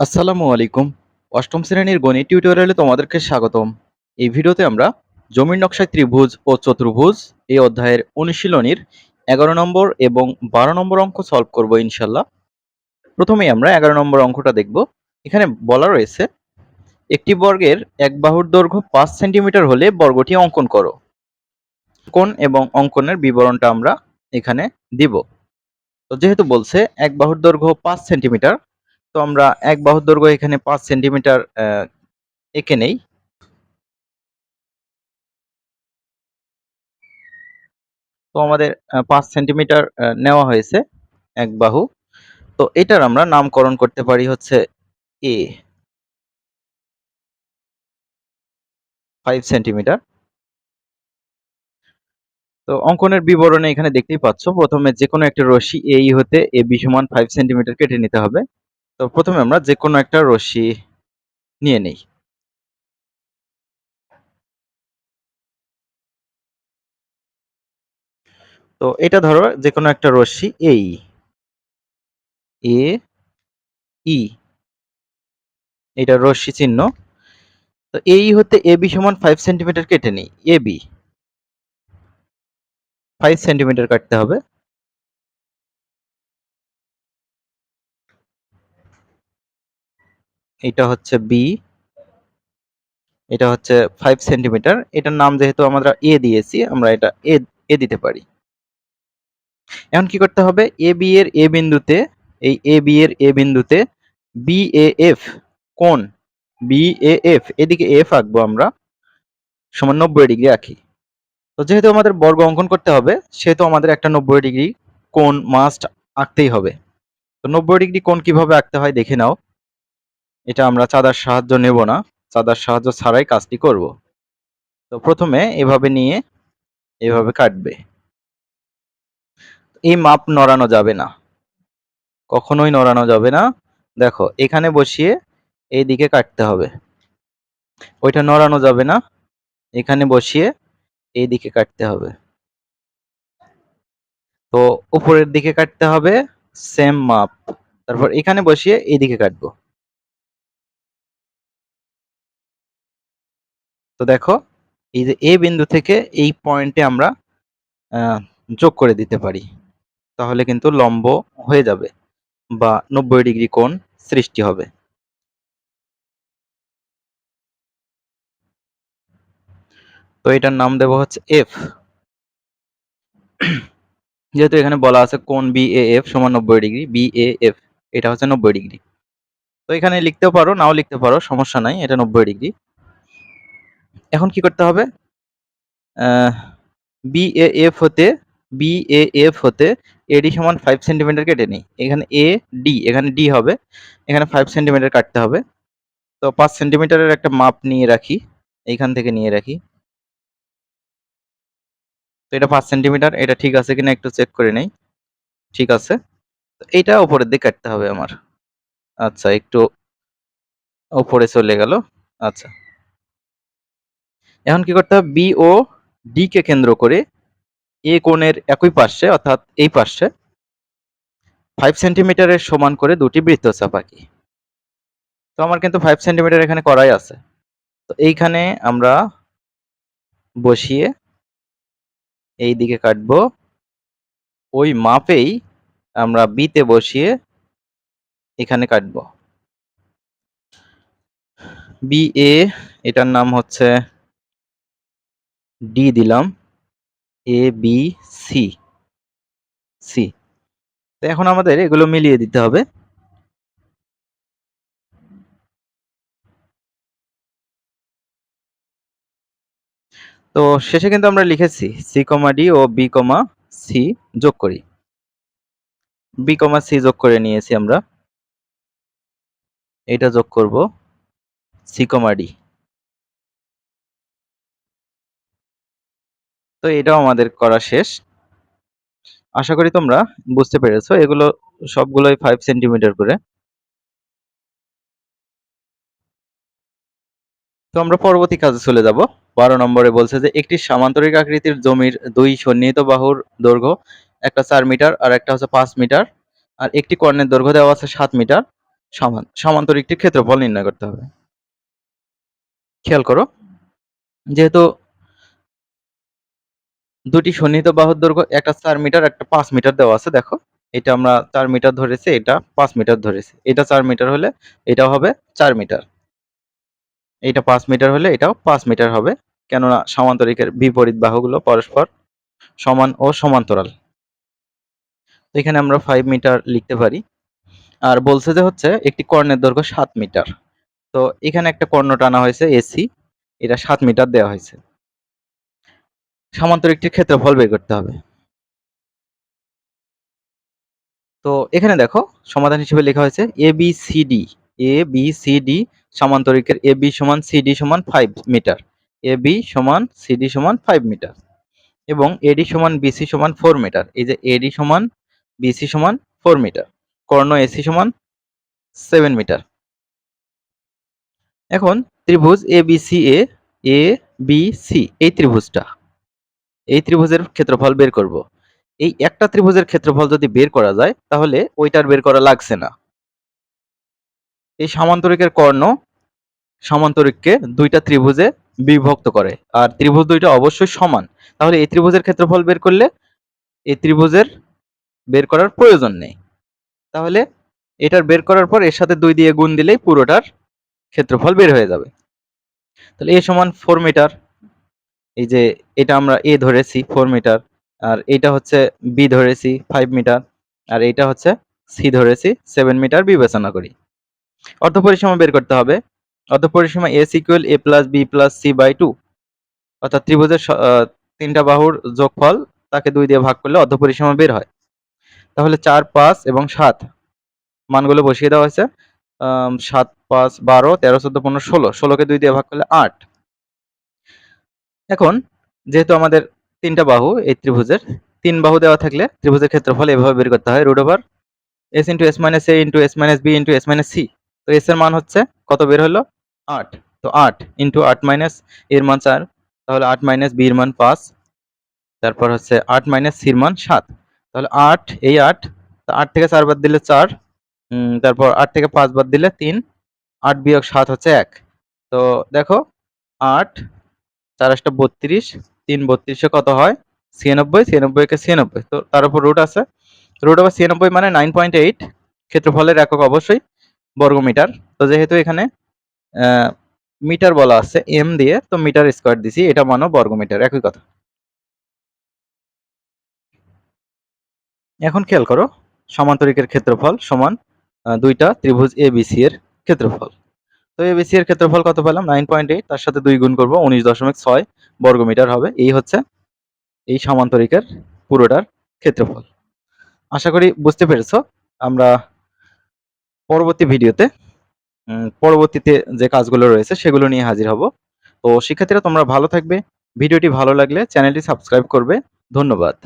আসসালামু আলাইকুম। অষ্টম শ্রেণির গণিত টিউটোরিয়ালে তোমাদেরকে স্বাগতম। এই ভিডিওতে আমরা জমির নকশায় ত্রিভুজ ও চতুর্ভুজ এই অধ্যায়ের অনুশীলনীর এগারো নম্বর এবং বারো নম্বর অঙ্ক সলভ করব ইনশাল্লাহ। প্রথমেই আমরা এগারো নম্বর অঙ্কটা দেখব। এখানে বলা রয়েছে, একটি বর্গের এক বাহুর দৈর্ঘ্য পাঁচ সেন্টিমিটার হলে বর্গটি অঙ্কন করো। কোণ এবং অঙ্কনের বিবরণটা আমরা এখানে দিব। তো যেহেতু বলছে এক বাহুর দৈর্ঘ্য পাঁচ সেন্টিমিটার তো আমরা এক বাহুর দৈর্ঘ্য এখানে পাঁচ সেন্টিমিটার এঁকে নেই। তো আমাদের পাঁচ সেন্টিমিটার নেওয়া হয়েছে এক বাহু। তো এটার আমরা নামকরণ করতে পারি হচ্ছে এ ফাইভ সেন্টিমিটার। তো অঙ্কনের বিবরণে এখানে দেখতেই পাচ্ছ, প্রথমে যে কোনো একটা রশ্মি এই হতে এ বি সমান ফাইভ সেন্টিমিটার কেটে নিতে হবে। তো প্রথমে আমরা যে কোনো একটা রশ্মি নিয়ে নেই। তো এটা ধরো যে কোনো একটা রশ্মি এই এ ই এটা রশ্মি চিহ্ন। তো এই হতে এ বি সমান ফাইভ সেন্টিমিটার কেটে নিই। এ বি ফাইভ সেন্টিমিটার কাটতে হবে। এটা হচ্ছে বি এটা হচ্ছে ফাইভ সেন্টিমিটার এটার নাম যেহেতু আমরা এ দিয়েছি, আমরা এটা এ এ দিতে পারি। এখন কি করতে হবে? এ বি এর এ বিন্দুতে, এই এ বি এর এ বিন্দুতে বি এ এফ কোন বি এ এফ এদিকে এফ আঁকবো আমরা, সমান নব্বই ডিগ্রি আঁকি। তো যেহেতু আমাদের বর্গ অঙ্কন করতে হবে, সেহেতু আমাদের একটা নব্বই ডিগ্রি কোন মাস্ট আঁকতেই হবে। তো নব্বই ডিগ্রি কোন কীভাবে আঁকতে হয় দেখে নাও। এটা আমরা চাঁদার সাহায্য নেব না। চাঁদার সাহায্য ছাড়াই কাজটি করব। তো প্রথমে এভাবে নিয়ে এভাবে কাটবে। এই মাপ নড়ানো যাবে না। কখনোই নড়ানো যাবে না। দেখো, এখানে বসিয়ে এই দিকে কাটতে হবে। ওইটা নড়ানো যাবে না। এখানে বসিয়ে এই দিকে কাটতে হবে। তো উপরের দিকে কাটতে হবে। সেম মাপ। তারপর এখানে বসিয়ে এই দিকে কাটবো। তো দেখো, এই যে এ বিন্দু থেকে এই পয়েন্টে আমরা যোগ করে দিতে পারি। তাহলে কিন্তু লম্ব হয়ে যাবে বা নব্বই ডিগ্রি কোণ সৃষ্টি হবে। তো এটার নাম দেব হচ্ছে এফ যেহেতু এখানে বলা আছে কোন বি এ এফ সমান নব্বই ডিগ্রি বি এ এফ এটা হচ্ছে নব্বই ডিগ্রি। তো এখানে লিখতেও পারো, নাও লিখতে পারো, সমস্যা নাই, এটা নব্বই ডিগ্রি। এখন কি করতে হবে? বি এ এফ হতে বি এ এফ হতে এডি সমান ফাইভ সেন্টিমিটার কেটে নিই। এখানে এ ডি এখানে ডি হবে। এখানে ফাইভ সেন্টিমিটার কাটতে হবে। তো পাঁচ সেন্টিমিটারের একটা মাপ নিয়ে রাখি। এইখান থেকে নিয়ে রাখি। তো এটা পাঁচ সেন্টিমিটার এটা ঠিক আছে কিনা একটু চেক করে নেই। ঠিক আছে। এইটা ওপরের দিকে কাটতে হবে আমার। আচ্ছা একটু উপরে চলে গেল। আচ্ছা। এখন কি করতে হবে? বি ও ডি কে কেন্দ্র করে এ কোণের একই পাশে অর্থাৎ এই পাশে ফাইভ সেন্টিমিটারের সমান করে দুটি বৃত্তচাপ আঁকি। তো আমার কিন্তু ফাইভ সেন্টিমিটার এখানে করাই আছে। তো এইখানে আমরা বসিয়ে এই দিকে কাটবো। ওই মাপেই আমরা বিতে বসিয়ে এখানে কাটবো। বি এ এটার নাম হচ্ছে ডি দিলাম এ বি সি সি তো এখন আমাদের এগুলো মিলিয়ে দিতে হবে। তো শেষে কিন্তু আমরা লিখেছি সি কমা ডি ও বি কমা সি যোগ করি। বি কমা সি যোগ করে নিয়েছি আমরা। এটা যোগ করব সি কমা ডি তো এটাও আমাদের করা শেষ। আশা করি তোমরা বুঝতে পেরেছ, এগুলো সবগুলোই ফাইভ সেন্টিমিটার করে। তো আমরা পরবর্তী কাজে চলে যাব। বারো নম্বরে বলছে যে, একটি সামান্তরিক আকৃতির জমির দুই সন্নিহিত বাহুর দৈর্ঘ্য, একটা চার মিটার আর একটা হচ্ছে পাঁচ মিটার, আর একটি কর্ণের দৈর্ঘ্য দেওয়া আছে সাত মিটার। সমান সমান্তরিকটির ক্ষেত্রফল নির্ণয় করতে হবে। খেয়াল করো, যেহেতু দুটি সন্নিহিত বাহুর দৈর্ঘ্য, একটা চার মিটার, একটা পাঁচ মিটার দেওয়া আছে, দেখো। এটা আমরা চার মিটার ধরেছি, এটা পাঁচ মিটার ধরেছি। এটা চার মিটার হলে এটা হবে চার মিটার। এটা পাঁচ মিটার হলে এটাও পাঁচ মিটার হবে, কেননা সমান্তরিকের বিপরীত বাহুগুলো পরস্পর সমান ও সমান্তরাল। এখানে আমরা ফাইভ মিটার লিখতে পারি। আর বলছে যে হচ্ছে একটি কর্ণের দৈর্ঘ্য সাত মিটার। তো এখানে একটা কর্ণ টানা হয়েছে এসি এটা সাত মিটার দেওয়া হয়েছে। সমান্তরিকটির ক্ষেত্রফল বের করতে হবে। তো এখানে দেখো, সমাধান হিসেবে লেখা হয়েছে A B C D A B C D সমান্তরিকের A B সমান সি ডি সমান ফাইভ মিটার এ বি সমান সি ডি সমান ফাইভ মিটার এবং এডি সমান বিসি সমান ফোর মিটার এই যে এডি সমান বিসি সমান ফোর মিটার কর্ণ এসি সমান সেভেন মিটার এখন ত্রিভুজ A B C A A B C এই ত্রিভুজটা। এই ত্রিভুজের ক্ষেত্রফল বের করব। এই একটা ত্রিভুজের ক্ষেত্রফল যদি বের করা যায়, তাহলে ওইটার বের করা লাগছে না। এই সমান্তরিকের কর্ণ সামান্তরিককে দুইটা ত্রিভুজে বিভক্ত করে, আর ত্রিভুজ দুইটা অবশ্যই সমান। তাহলে এই ত্রিভুজের ক্ষেত্রফল বের করলে এই ত্রিভুজের বের করার প্রয়োজন নেই। তাহলে এটার বের করার পর এর সাথে দুই দিয়ে গুণ দিলেই পুরোটার ক্ষেত্রফল বের হয়ে যাবে। তাহলে এ সমান ফোর মিটার এই যে এটা আমরা এ ধরেছি ফোর মিটার আর এইটা হচ্ছে বি ধরেছি ফাইভ মিটার আর এইটা হচ্ছে সি ধরেছি সেভেন মিটার বিবেচনা করি। অর্ধ পরিসীমা বের করতে হবে। অর্ধ পরিসীমা s equal a plus b plus c by two অর্থাৎ ত্রিভুজের তিনটা বাহুর যোগফল তাকে দুই দিয়ে ভাগ করলে অর্ধ পরিসীমা বের হয়। তাহলে চার, পাঁচ এবং সাত। মানগুলো বসিয়ে দেওয়া হয়েছে। সাত, পাঁচ, বারো, তেরো, চোদ্দ, পনেরো, ষোলো। ষোলোকে দুই দিয়ে ভাগ করলে আট। এখন যেহেতু আমাদের তিনটা বাহু, এই ত্রিভুজের, তিন বাহু দেওয়া থাকলে ত্রিভুজের ক্ষেত্রফল এভাবে বের করতে হয় root over s into s minus a into s minus b into s minus c তো এস এর মান হচ্ছে কত বের হলো? আট। তো আট ইন্টু আট মাইনাস এর মান চার। তাহলে আট মাইনাস বি এর মান পাঁচ। তারপর হচ্ছে আট মাইনাস সির মান সাত। তাহলে আট, এই আট, তো আট থেকে চার বাদ দিলে চার। তারপর আট থেকে পাঁচ বাদ দিলে তিন। আট বিয়োগ সাত হচ্ছে এক। তো দেখো, আট চার আটটা বত্রিশ, তিন বত্রিশে কত হয়? ছিয়ানব্বই ছিয়ানব্বইকে ছিয়ানব্বই। তো তার উপর রুট আছে। রুট আবার ছিয়ানব্বই মানে নাইন পয়েন্ট এইট ক্ষেত্রফলের একক অবশ্যই বর্গমিটার। তো যেহেতু এখানে মিটার বলা আছে এম দিয়ে, তো মিটার স্কোয়ার দিছি, এটা মানো বর্গমিটার, একই কথা। এখন খেয়াল করো, সমান্তরিকের ক্ষেত্রফল সমান দুইটা ত্রিভুজ এ বিসি এর ক্ষেত্রফল। তো এ বিসি এর ক্ষেত্রফল কত পেলাম? নাইন পয়েন্ট এইট তার সাথে দুই গুণ করব, উনিশ দশমিক ছয় বর্গমিটার হবে। এই হচ্ছে এই সমান্তরিকের পুরোটার ক্ষেত্রফল। আশা করি বুঝতে পেরেছ। আমরা পরবর্তী ভিডিওতে পরবর্তীতে যে কাজগুলো রয়েছে সেগুলো নিয়ে হাজির হব। তো শিক্ষার্থীরা তোমরা ভালো থাকবে। ভিডিওটি ভালো লাগলে চ্যানেলটি সাবস্ক্রাইব করবে। ধন্যবাদ।